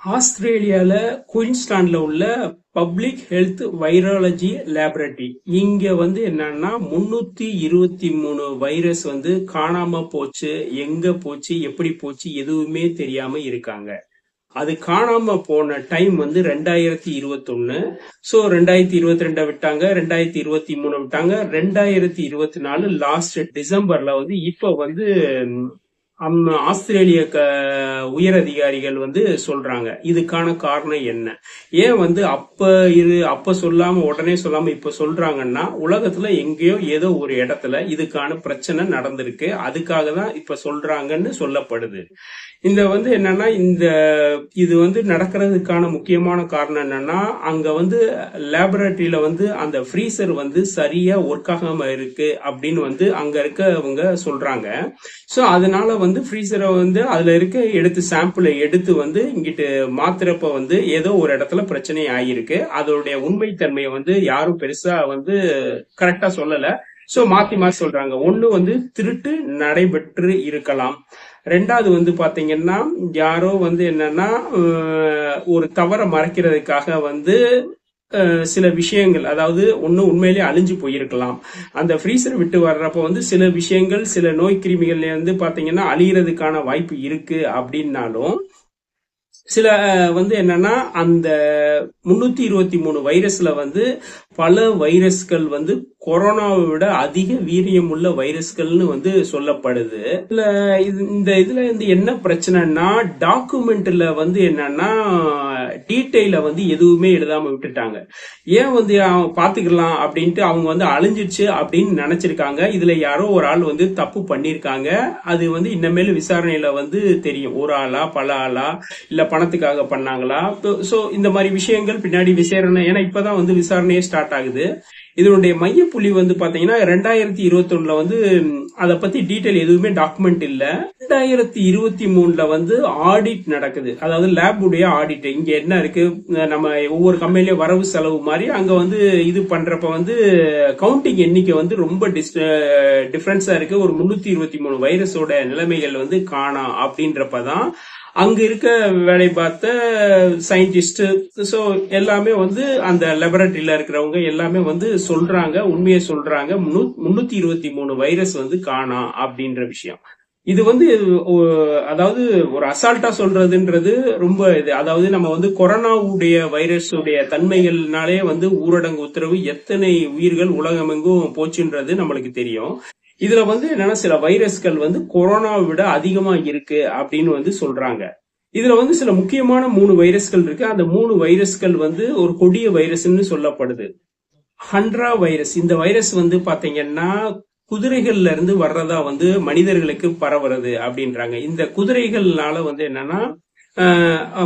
ஆஸ்திரேலியாவில் குயின்ஸ்டாண்டில் உள்ள public health virology laboratory. இங்கே வந்து என்னன்னா முன்னூற்றி இருபத்தி மூணு வைரஸ் வந்து காணாமல் போச்சு எங்கே போச்சு எப்படி போச்சு எதுவுமே தெரியாமல் இருக்காங்க. அது காணாம போன டைம் வந்து ரெண்டாயிரத்தி இருபத்தொன்னு. ஸோ ரெண்டாயிரத்தி இருபத்தி ரெண்டை விட்டாங்க ரெண்டாயிரத்தி இருபத்தி மூணு விட்டாங்க. ரெண்டாயிரத்தி இருபத்தி நாலு லாஸ்ட் டிசம்பர்ல வந்து இப்போ வந்து அம் ஆஸ்திரேலிய க உயர் அதிகாரிகள் வந்து சொல்றாங்க. இதுக்கான காரணம் என்ன? ஏன் வந்து அப்ப இது அப்ப சொல்லாம உடனே சொல்லாம இப்ப சொல்றாங்கன்னா உலகத்துல எங்கேயோ ஏதோ ஒரு இடத்துல இதுக்கான பிரச்சனை நடந்திருக்கு. அதுக்காக தான் இப்ப சொல்றாங்கன்னு சொல்லப்படுது. இந்த வந்து என்னன்னா இந்த இது வந்து நடக்கிறதுக்கான முக்கியமான காரணம் என்னன்னா அங்க வந்து லேபரட்டரியில வந்து அந்த ஃப்ரீசர் வந்து சரியா ஒர்க் ஆகாம இருக்கு அப்படின்னு வந்து அங்க இருக்கவங்க சொல்றாங்க. ஸோ அதனால வந்து வந்து ஃப்ரீசரை வந்து அதில் இருக்க எடுத்து சாம்பிளை எடுத்து வந்து இங்கிட்டு மாத்திரப்ப வந்து ஏதோ ஒரு இடத்துல பிரச்சனை ஆகியிருக்கு அதோடைய உண்மைத்தன்மையை வந்து யாரும் பெருசாக வந்து கரெக்டாக சொல்லலை. ஸோ மாற்றி மாற்றி சொல்கிறாங்க ஒன்று வந்து திருட்டு நடைபெற்று இருக்கலாம். ரெண்டாவது வந்து பார்த்தீங்கன்னா யாரோ வந்து என்னன்னா ஒரு தவறை மறைக்கிறதுக்காக வந்து சில விஷயங்கள் அதாவது ஒன்று உண்மையிலேயே அழிஞ்சு போயிருக்கலாம். அந்த ஃப்ரீசர் விட்டு வர்றப்ப வந்து சில விஷயங்கள் சில நோய் கிருமிகள்லேருந்து வந்து பாத்தீங்கன்னா வாய்ப்பு இருக்குது அப்படின்னாலும் சில வந்து என்னன்னா அந்த முன்னூத்தி இருபத்தி மூணு வைரஸ்ல வந்து பல வைரஸ்கள் வந்து கொரோனாவை விட அதிக வீரியம் உள்ள வைரஸ்கள்னு வந்து சொல்லப்படுது. இதுல இது இந்த இதுல வந்து என்ன பிரச்சனைனா டாக்குமெண்ட்ல வந்து என்னன்னா டீட்டெயில வந்து எதுவுமே எழுதாம விட்டுட்டாங்க. ஏன் வந்து அவங்க பாத்துக்கலாம் அப்படின்ட்டு அவங்க வந்து அழிஞ்சிருச்சு அப்படின்னு நினைச்சிருக்காங்க. இதுல யாரோ ஒரு ஆள் வந்து தப்பு பண்ணிருக்காங்க. அது வந்து இன்னமேல் விசாரணையில வந்து தெரியும். ஒரு ஆளா பல ஆளா இல்ல பணத்துக்காக பண்ணாங்களா? சோ இந்த மாதிரி விஷயங்கள் பின்னாடி விசாரணை ஏன்னா இப்பதான் வந்து விசாரணையே ஸ்டார்ட் ஆகுது. இதனுடைய மையப்புள்ளி வந்து பாத்தீங்கன்னா ரெண்டாயிரத்தி இருபத்தி ஒண்ணுல வந்து அதை பத்தி டீட்டெயில் எதுவுமே டாக்குமெண்ட் இல்ல. ரெண்டாயிரத்தி இருபத்தி மூணுல வந்து ஆடிட் நடக்குது. அதாவது லேப் உடைய ஆடிட் இங்க என்ன இருக்கு? நம்ம ஒவ்வொரு கம்பெனிலயும் வரவு செலவு மாதிரி அங்க வந்து இது பண்றப்ப வந்து கவுண்டிங் எண்ணிக்கை வந்து ரொம்ப டிஃபரன்ஸா இருக்கு. ஒரு முன்னூத்தி இருபத்தி மூணு வைரஸோட நிலைமைகள் வந்து காணாம் அப்படின்றப்பதான் அங்க இருக்க வேலை பார்த்த சயின்டிஸ்ட் ஸோ எல்லாமே வந்து அந்த லெபரட்டரியில இருக்கிறவங்க எல்லாமே வந்து சொல்றாங்க உண்மையை சொல்றாங்க. முன்னூத்தி இருபத்தி மூணு வைரஸ் வந்து காணாம் அப்படின்ற விஷயம். இது வந்து அதாவது ஒரு அசால்ட்டா சொல்றதுன்றது ரொம்ப இது. அதாவது நம்ம வந்து கொரோனாவுடைய வைரஸுடைய தன்மைகள்னாலே வந்து ஊரடங்கு உத்தரவு எத்தனை உயிர்கள் உலகமெங்கும் போச்சுன்றது நம்மளுக்கு தெரியும். இதுல வந்து என்னன்னா சில வைரஸ்கள் வந்து கொரோனாவை விட அதிகமா இருக்கு அப்படின்னு வந்து சொல்றாங்க. இதுல வந்து சில முக்கியமான மூணு வைரஸ்கள் இருக்கு. அந்த மூணு வைரஸ்கள் வந்து ஒரு கொடிய வைரஸ்ன்னு சொல்லப்படுது. ஹண்ட்ரா வைரஸ். இந்த வைரஸ் வந்து பாத்தீங்கன்னா குதிரைகள்ல இருந்து வர்றதா வந்து மனிதர்களுக்கு பரவுறது அப்படின்றாங்க. இந்த குதிரைகள்னால வந்து என்னன்னா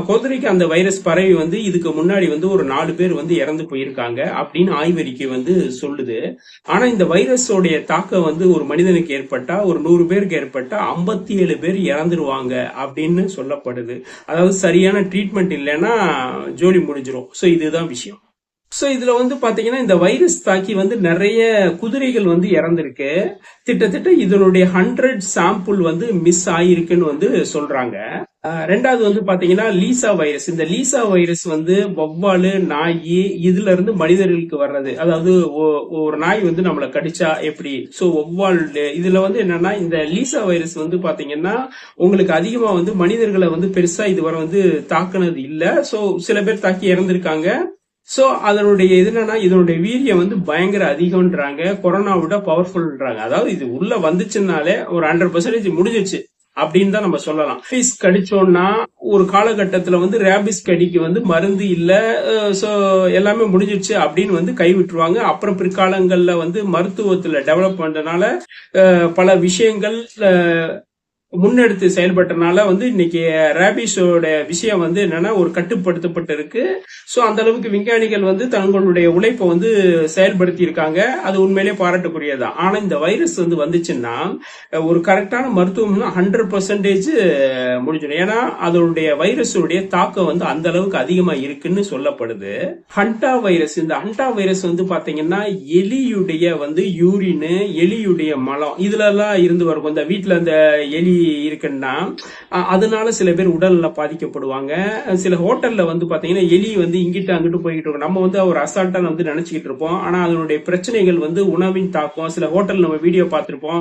குதிரைக்கு அந்த வைரஸ் பரவி வந்து இதுக்கு முன்னாடி வந்து ஒரு நாலு பேர் வந்து இறந்து போயிருக்காங்க அப்படின்னு ஆய்வறிக்கை வந்து சொல்லுது. ஆனா இந்த வைரஸோடைய தாக்கம் வந்து ஒரு மனிதனுக்கு ஏற்பட்டா ஒரு நூறு பேருக்கு ஏற்பட்டா ஐம்பத்தி ஏழு பேர் இறந்துருவாங்க அப்படின்னு சொல்லப்படுது. அதாவது சரியான ட்ரீட்மெண்ட் இல்லைன்னா ஜோலி முடிஞ்சிரும். ஸோ இதுதான் விஷயம். ஸோ இதில் வந்து பார்த்தீங்கன்னா இந்த வைரஸ் தாக்கி வந்து நிறைய குதிரைகள் வந்து இறந்துருக்கு. கிட்டத்தட்ட இதனுடைய ஹண்ட்ரட் சாம்பிள் வந்து மிஸ் ஆகிருக்குன்னு வந்து சொல்கிறாங்க ரெண்டாவது வந்து பாத்தீங்கன்னா லீசா வைரஸ். இந்த லீசா வைரஸ் வந்து வவ்வாலு நாய் இதுல இருந்து மனிதர்களுக்கு வர்றது. அதாவது ஒரு நாய் வந்து நம்மளை கடிச்சா எப்படி? சோ வவ்வால் இதுல வந்து என்னன்னா இந்த லீசா வைரஸ் வந்து பாத்தீங்கன்னா உங்களுக்கு அதிகமா வந்து மனிதர்களை வந்து பெருசா இதுவரை வந்து தாக்குனது இல்ல. சோ சில பேர் தாக்கி இறந்திருக்காங்க. சோ அதனுடைய இது என்னன்னா இதனுடைய வீரியம் வந்து பயங்கர அதிகம்ன்றாங்க. கொரோனா விட பவர்ஃபுல்ன்றாங்க அதாவது இது உள்ள வந்துச்சுனாலே ஒரு ஹண்ட்ரட் பர்சன்டேஜ் முடிஞ்சிச்சு அப்படின்னு தான் நம்ம சொல்லலாம். ரேபிஸ் கடிச்சோம்னா ஒரு காலகட்டத்துல வந்து ரேபிஸ் கடிக்கு வந்து மருந்து இல்ல சோ எல்லாமே முடிஞ்சிருச்சு அப்படின்னு வந்து கைவிட்டுருவாங்க. அப்புறம் பிற்காலங்கள்ல வந்து மருத்துவத்துல டெவலப் பண்றதுனால அஹ், பல விஷயங்கள் முன்னெடுத்து செயல்பட்டனால வந்து இன்னைக்கு ரேபிஸோட விஷயம் வந்து என்னன்னா ஒரு கட்டுப்படுத்தப்பட்டு இருக்கு ஸோ அந்த அளவுக்கு விஞ்ஞானிகள் வந்து தங்களுடைய உழைப்பை வந்து செயல்படுத்தி இருக்காங்க அது உண்மையிலேயே பாராட்டக்கூடியதான் ஆனா இந்த வைரஸ் வந்து வந்துச்சுன்னா ஒரு கரெக்டான மருத்துவம்னா ஹண்ட்ரட் பர்சன்டேஜ் முடிஞ்சிடும். ஏன்னா அதனுடைய வைரஸுடைய தாக்கம் வந்து அந்த அளவுக்கு அதிகமா இருக்குன்னு சொல்லப்படுது. ஹண்டா வைரஸ் இந்த ஹண்டா வைரஸ் வந்து பாத்தீங்கன்னா எலியுடைய வந்து யூரின் எலியுடைய மலம் இதுல எல்லாம் இருந்து வரும். இந்த வீட்டுல அந்த எலி இருக்குன்னா அதனால சில பேர் உடல்ல பாதிக்கப்படுவாங்க. சில ஹோட்டல்ல வந்து பாத்தீங்கன்னா எலி வந்து இங்கிட்டு அங்கிட்டு போய்கிட்டு இருக்கும். நம்ம வந்து ஒரு அசால்ட்டா வந்து நினைச்சுக்கிட்டு இருப்போம். ஆனா அதனுடைய பிரச்சனைகள் வந்து உணவின் தாக்கம் சில ஹோட்டல் நம்ம வீடியோ பார்த்துருப்போம்.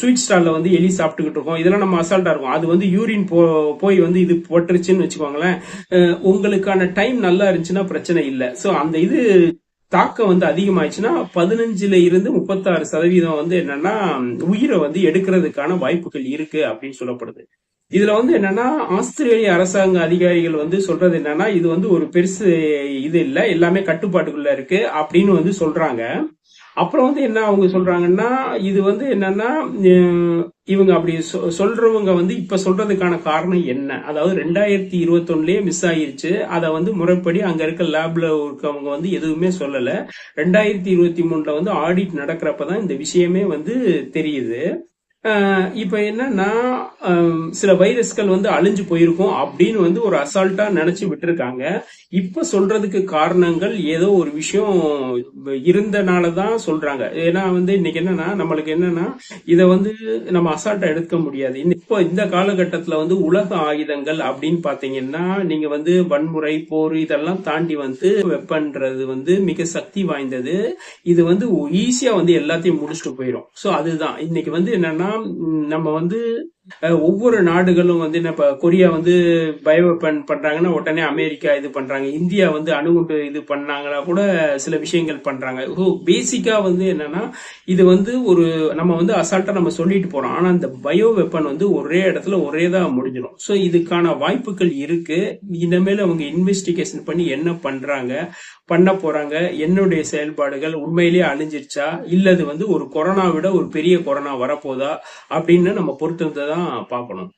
ஸ்வீட் ஸ்டால்ல வந்து எலி சாப்பிட்டுக்கிட்டு இருக்கோம். இதெல்லாம் நம்ம அசால்ட்டா இருக்கும். அது வந்து யூரின் போ போய் வந்து இது போட்டுருச்சுன்னு வச்சுக்கோங்களேன். உங்களுக்கான டைம் நல்லா இருந்துச்சுன்னா பிரச்சனை இல்லை. ஸோ அந்த இது தாக்கம் வந்து அதிகமாயிடுச்சுன்னா பதினஞ்சுல இருந்து முப்பத்தாறு சதவீதம் வந்து என்னன்னா உயிரை வந்து எடுக்கிறதுக்கான வாய்ப்புகள் இருக்கு அப்படின்னு சொல்லப்படுது. இதுல வந்து என்னன்னா ஆஸ்திரேலிய அரசாங்க அதிகாரிகள் வந்து சொல்றது என்னன்னா இது வந்து ஒரு பெருசு இது இல்லை எல்லாமே கட்டுப்பாட்டுக்குள்ள இருக்கு அப்படின்னு வந்து சொல்றாங்க. அப்புறம் வந்து என்ன அவங்க சொல்றாங்கன்னா இது வந்து என்னன்னா இவங்க அப்படி சொ- சொல்றவங்க வந்து இப்ப சொல்றதுக்கான காரணம் என்ன? அதாவது ரெண்டாயிரத்தி இருபத்தொன்னுலயே மிஸ் ஆயிருச்சு. அதை வந்து முறைப்படி அங்க இருக்க லேப்ல இருக்கவங்க வந்து எதுவுமே சொல்லல. ரெண்டாயிரத்தி இருபத்தி மூணுல வந்து ஆடிட் நடக்கிறப்பதான் இந்த விஷயமே வந்து தெரியுது. இப்போ என்னன்னா சில வைரஸ்கள் வந்து அழிஞ்சு போயிருக்கும் அப்படின்னு வந்து ஒரு அசால்ட்டா நினைச்சு விட்டுருக்காங்க. இப்ப சொல்றதுக்கு காரணங்கள் ஏதோ ஒரு விஷயம் இருந்தனாலதான் சொல்றாங்க. ஏன்னா வந்து இன்னைக்கு என்னன்னா நம்மளுக்கு என்னன்னா இதை வந்து நம்ம அசால்ட்டா எடுக்க முடியாது. இப்போ இந்த காலகட்டத்தில் வந்து உலக ஆயுதங்கள் அப்படின்னு பாத்தீங்கன்னா நீங்க வந்து வன்முறை போர் இதெல்லாம் தாண்டி வந்து வெப்பன்றது வந்து மிக சக்தி வாய்ந்தது. இது வந்து ஈஸியா வந்து எல்லாத்தையும் முடிச்சுட்டு போயிடும் ஸோ அதுதான். இன்னைக்கு வந்து என்னன்னா நம்ம வந்து ஒவ்வொரு நாடுகளும் வந்து என்ன இப்ப கொரியா வந்து பயோவெப்பன் பண்றாங்கன்னா உடனே அமெரிக்கா இது பண்றாங்க. இந்தியா வந்து அணுகுண்டு இது பண்ணாங்கன்னா கூட சில விஷயங்கள் பண்றாங்க. ஸோ பேசிக்கா வந்து என்னன்னா இது வந்து ஒரு நம்ம வந்து அசால்ட்டா நம்ம சொல்லிட்டு போறோம். ஆனா இந்த பயோ வெப்பன் வந்து ஒரே இடத்துல ஒரே தான் முடிஞ்சிடும் ஸோ இதுக்கான வாய்ப்புகள் இருக்கு. இனிமேல் அவங்க இன்வெஸ்டிகேஷன் பண்ணி என்ன பண்றாங்க பண்ண போறாங்க என்னுடைய செயல்பாடுகள் உண்மையிலேயே அழிஞ்சிருச்சா இல்லது வந்து ஒரு கொரோனா விட ஒரு பெரிய கொரோனா வரப்போதா அப்படின்னு நம்ம பொறுத்திருந்து தான் பார்க்கணும்.